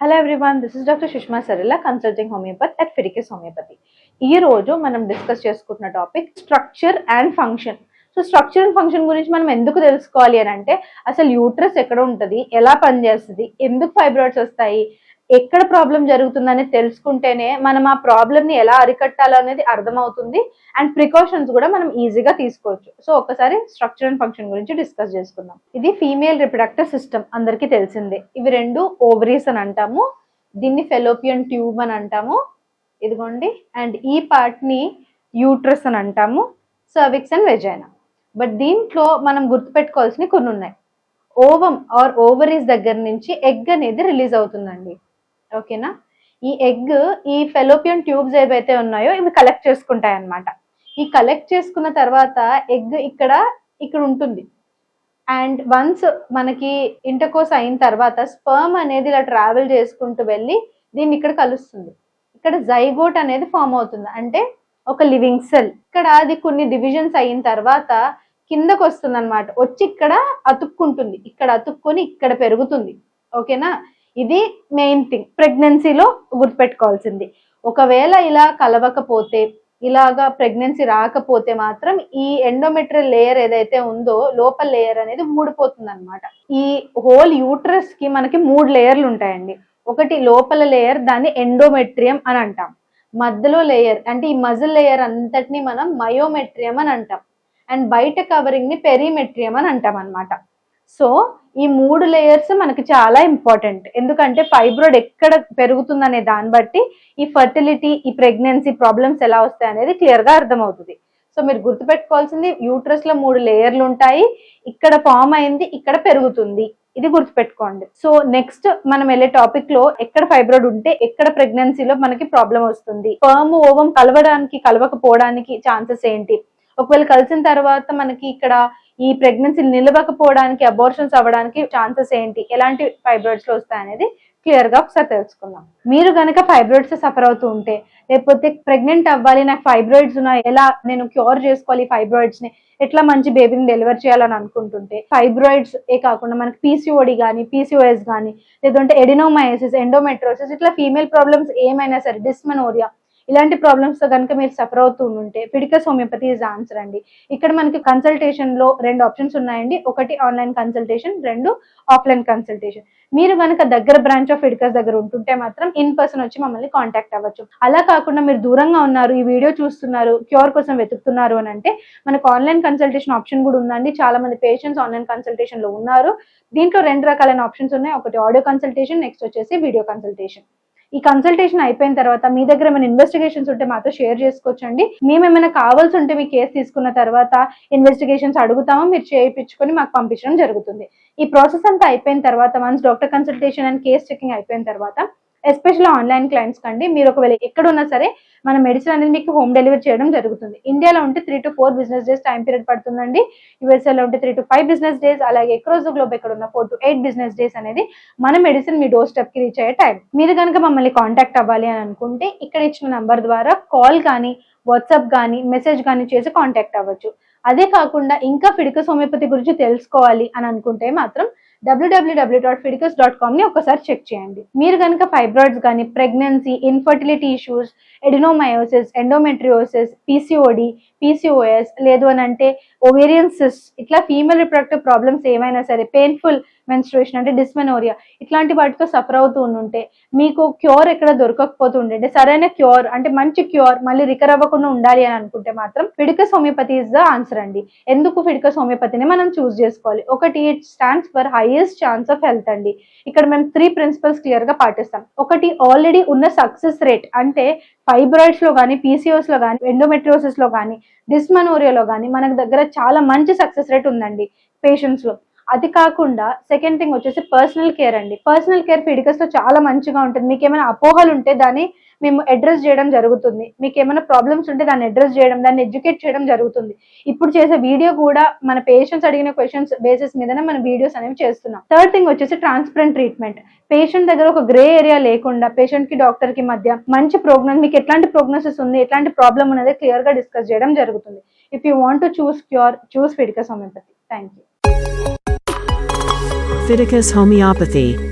Hello everyone this is doctor Sushma సరిలా consulting homeopathy at ఫిరికిస్ homeopathy ఈ రోజు మనం డిస్కస్ చేసుకుంటున్న topic structure and function so structure and function గురించి మనం ఎందుకు తెలుసుకోవాలి అని అంటే అసలు యూట్రస్ ఎక్కడ ఉంటుంది ఎలా పనిచేస్తుంది ఎందుకు ఫైబ్రాయిడ్స్ వస్తాయి ఎక్కడ ప్రాబ్లం జరుగుతుందని తెలుసుకుంటేనే మనం ఆ ప్రాబ్లమ్ని ఎలా అరికట్టాలో అనేది అర్థమవుతుంది. అండ్ ప్రికాషన్స్ కూడా మనం ఈజీగా తీసుకోవచ్చు. సో ఒకసారి స్ట్రక్చర్ అండ్ ఫంక్షన్ గురించి డిస్కస్ చేసుకుందాం. ఇది ఫీమేల్ రిప్రొడక్టివ్ సిస్టమ్ అందరికీ తెలిసిందే. ఇవి రెండు ఓవరీస్ అని అంటాము. దీన్ని ఫెలోపియన్ ట్యూబ్ అని అంటాము. ఇదిగోండి. అండ్ ఈ పార్ట్ని యూట్రస్ అని అంటాము. సర్విక్స్ అండ్ వెజైనా బట్ దీంట్లో మనం గుర్తుపెట్టుకోవాల్సినవి కొన్ని ఉన్నాయి. ఓవం ఆర్ ఓవరీస్ దగ్గర నుంచి ఎగ్ అనేది రిలీజ్ అవుతుందండి. ఓకేనా? ఈ ఎగ్ ఈ ఫెలోపియన్ ట్యూబ్స్ ఏవైతే ఉన్నాయో ఇవి కలెక్ట్ చేసుకుంటాయి అన్నమాట ఈ కలెక్ట్ చేసుకున్న తర్వాత ఎగ్ ఇక్కడ ఇక్కడ ఉంటుంది. అండ్ వన్స్ మనకి ఇంటర్కోర్స్ అయిన తర్వాత స్పర్మ్ అనేది ఇలా ట్రావెల్ చేసుకుంటూ వెళ్ళి దీన్ని ఇక్కడ కలుస్తుంది. ఇక్కడ జైగోట్ అనేది ఫామ్ అవుతుంది. అంటే ఒక లివింగ్ సెల్ ఇక్కడ అది కొన్ని డివిజన్స్ అయిన తర్వాత కిందకు వస్తుంది అనమాట వచ్చి ఇక్కడ అతుక్కుంటుంది. ఇక్కడ అతుక్కొని ఇక్కడ పెరుగుతుంది. ఓకేనా? ఇది మెయిన్ థింగ్ ప్రెగ్నెన్సీలో గుర్తుపెట్టుకోవాల్సింది. ఒకవేళ ఇలా కలవకపోతే ఇలాగా ప్రెగ్నెన్సీ రాకపోతే మాత్రం ఈ ఎండోమెట్రియల్ లేయర్ ఏదైతే ఉందో లోపల లేయర్ అనేది మూడిపోతుంది అనమాట ఈ హోల్ యూట్రస్కి మనకి మూడు లేయర్లు ఉంటాయండి. ఒకటి లోపల లేయర్ దాన్ని ఎండోమెట్రియం అని అంటాం. మధ్యలో లేయర్ అంటే ఈ మజిల్ లేయర్ అంతటిని మనం మయోమెట్రియం అని అంటాం. అండ్ బయట కవరింగ్ని పెరిమెట్రియం అని అంటాం అనమాట సో ఈ మూడు లేయర్స్ మనకి చాలా ఇంపార్టెంట్ ఎందుకంటే ఫైబ్రాయిడ్ ఎక్కడ పెరుగుతుందనే దాన్ని బట్టి ఈ ఫర్టిలిటీ ఈ ప్రెగ్నెన్సీ ప్రాబ్లమ్స్ ఎలా వస్తాయి అనేది క్లియర్గా అర్థమవుతుంది. సో మీరు గుర్తుపెట్టుకోవాల్సింది యూట్రస్లో మూడు లేయర్లు ఉంటాయి. ఇక్కడ ఫామ్ అయింది ఇక్కడ పెరుగుతుంది. ఇది గుర్తుపెట్టుకోండి. సో నెక్స్ట్ మనం వెళ్ళే టాపిక్లో ఎక్కడ ఫైబ్రాయిడ్ ఉంటే ఎక్కడ ప్రెగ్నెన్సీలో మనకి ప్రాబ్లం వస్తుంది. పర్మ్ ఓవం కలవడానికి కలవకపోవడానికి ఛాన్సెస్ ఏంటి? ఒకవేళ కలిసిన తర్వాత మనకి ఇక్కడ ఈ ప్రెగ్నెన్సీ నిలవకపోవడానికి అబోర్షన్స్ అవ్వడానికి ఛాన్సెస్ ఏంటి? ఎలాంటి ఫైబ్రాయిడ్స్లో వస్తాయి అనేది క్లియర్గా ఒకసారి తెలుసుకుందాం. మీరు గనక ఫైబ్రాయిడ్స్ సఫర్ అవుతూ ఉంటే లేకపోతే ప్రెగ్నెంట్ అవ్వాలి నాకు ఫైబ్రాయిడ్స్ ఉన్నాయి ఎలా నేను క్యూర్ చేసుకోవాలి ఫైబ్రాయిడ్స్ని? ఎట్లా మంచి బేబీని డెలివర్ చేయాలని అనుకుంటుంటే ఫైబ్రాయిడ్స్ ఏ కాకుండా మనకి పీసీఓడి కానీ పీసీఓఎస్ కానీ లేదంటే ఎడినోమయోసిస్ ఎండోమెట్రోసిస్ ఇట్లా ఫీమేల్ ప్రాబ్లమ్స్ ఏమైనా సరే డిస్మనోరియా ఇలాంటి ప్రాబ్లమ్స్తో కనుక మీరు సఫర్ అవుతూ ఉంటే పిడికస్ హోమియోపతి ఇస్ ఆన్సర్ అండి. ఇక్కడ మనకి కన్సల్టేషన్లో రెండు ఆప్షన్స్ ఉన్నాయండి. ఒకటి ఆన్లైన్ కన్సల్టేషన్ రెండు ఆఫ్లైన్ కన్సల్టేషన్ మీరు కనుక దగ్గర బ్రాంచ్ ఆఫ్ ఎడికస్ దగ్గర ఉంటుంటే మాత్రం ఇన్ పర్సన్ వచ్చి మమ్మల్ని కాంటాక్ట్ అవ్వచ్చు. అలా కాకుండా మీరు దూరంగా ఉన్నారు ఈ వీడియో చూస్తున్నారు క్యూర్ కోసం వెతుకుతున్నారు అని అంటే మనకు ఆన్లైన్ కన్సల్టేషన్ ఆప్షన్ కూడా ఉందండి. చాలా మంది పేషెంట్స్ ఆన్లైన్ కన్సల్టేషన్లో ఉన్నారు. దీంట్లో రెండు రకాలైన ఆప్షన్స్ ఉన్నాయి. ఒకటి ఆడియో కన్సల్టేషన్ నెక్స్ట్ వచ్చేసి వీడియో కన్సల్టేషన్ ఈ కన్సల్టేషన్ అయిపోయిన తర్వాత మీ దగ్గర ఏమైనా ఇన్వెస్టిగేషన్స్ ఉంటే మాతో షేర్ చేసుకోవచ్చండి. మేము ఏమైనా కావాల్సి ఉంటే మీ కేసు తీసుకున్న తర్వాత ఇన్వెస్టిగేషన్స్ అడుగుతాము మీరు చేయించుకొని మాకు పంపించడం జరుగుతుంది. ఈ ప్రాసెస్ అంతా అయిపోయిన తర్వాత once doctor consultation and case checking అయిపోయిన తర్వాత ఎస్పెషల్లీ ఆన్లైన్ క్లయింట్స్ కండి మీరు ఒకవేళ ఎక్కడ ఉన్నా సరే మన మెడిసిన్ అనేది మీకు హోమ్ డెలివరీ చేయడం జరుగుతుంది. ఇండియాలో ఉంటే three to four business days time period పడుతుందండి. యూఎస్ఏలో ఉంటే three to five business days అలాగే ఎక్రోజ్ గ్లోబ్ ఎక్కడ ఉన్న four to eight business days అనేది మన మెడిసిన్ మీ డోర్ స్టెప్కి రీచ్ అయ్యే టైం మీరు కనుక మమ్మల్ని కాంటాక్ట్ అవ్వాలి అని అనుకుంటే ఇక్కడ ఇచ్చిన నంబర్ ద్వారా కాల్ కానీ వాట్సాప్ కానీ మెసేజ్ కానీ చేసి కాంటాక్ట్ అవ్వచ్చు. అదే కాకుండా ఇంకా ఫిడికస్ హోమియోపతి గురించి తెలుసుకోవాలి అని అనుకుంటే మాత్రం డబ్ల్యూడబ్ల్యూడబ్ల్యూ డాట్ ఫిడికస్ డాట్ కామ్ని ఒకసారి చెక్ చేయండి. మీరు కనుక ఫైబ్రాయిడ్స్ కానీ pregnancy infertility issues adenomyosis endometriosis PCOD PCOS లేదు అని అంటే ఓవేరియన్ సిస్ ఇట్లా ఫీమేల్ రిప్రొడక్టివ్ ప్రాబ్లమ్స్ ఏమైనా సరే పెయిన్ఫుల్ మెన్స్ట్రుయేషన్ అంటే డిస్మెనోరియా ఇట్లాంటి వాటితో సఫర్ అవుతూ ఉంటే మీకు క్యూర్ ఎక్కడ దొరకకపోతుండే సరైన క్యూర్ అంటే మంచి క్యూర్ మళ్ళీ రికర్ అవ్వకుండా ఉండాలి అని అనుకుంటే మాత్రం Fiticus homeopathy is the answer అండి. ఎందుకు ఫిడికస్ హోమియోపతిని మనం చూస్ చేసుకోవాలి? ఒకటి it stands for highest chance of health అండి. ఇక్కడ మేము త్రీ ప్రిన్సిపల్స్ క్లియర్గా పాటిస్తాం. ఒకటి ఆల్రెడీ ఉన్న సక్సెస్ రేట్ అంటే ఫైబ్రాయిడ్స్లో కానీ పీసీఓస్లో కానీ ఎండోమెట్రియోసిస్లో కానీ డిస్మనోరియాలో కానీ మనకు దగ్గర చాలా మంచి సక్సెస్ రేట్ ఉందండి పేషెంట్స్లో. అది కాకుండా సెకండ్ థింగ్ వచ్చేసి పర్సనల్ కేర్ అండి. పర్సనల్ కేర్ ఫిడికస్లో చాలా మంచిగా ఉంటుంది. మీకు ఏమైనా అపోహలు ఉంటే దాన్ని మేము అడ్రస్ చేయడం జరుగుతుంది. మీకు ఏమైనా ప్రాబ్లమ్స్ ఉంటే దాన్ని అడ్రస్ చేయడం దాన్ని ఎడ్యుకేట్ చేయడం జరుగుతుంది. ఇప్పుడు చేసే వీడియో కూడా మన పేషెంట్స్ అడిగిన క్వశ్చన్స్ బేసిస్ మీదనే మన వీడియోస్ అనేవి చేస్తున్నాం. థర్డ్ థింగ్ వచ్చేసి ట్రాన్స్పరెంట్ ట్రీట్మెంట్ పేషెంట్ దగ్గర ఒక గ్రే ఏరియా లేకుండా పేషెంట్కి డాక్టర్కి మధ్య మంచి ప్రోగ్నోస్ మీకు ఎట్లాంటి ప్రోగ్నోసిస్ ఉంది ఎట్లాంటి ప్రాబ్లం అనేది క్లియర్గా డిస్కస్ చేయడం జరుగుతుంది. If you want to choose cure choose Fiticus homeopathy thank you Fiticus Homeopathy.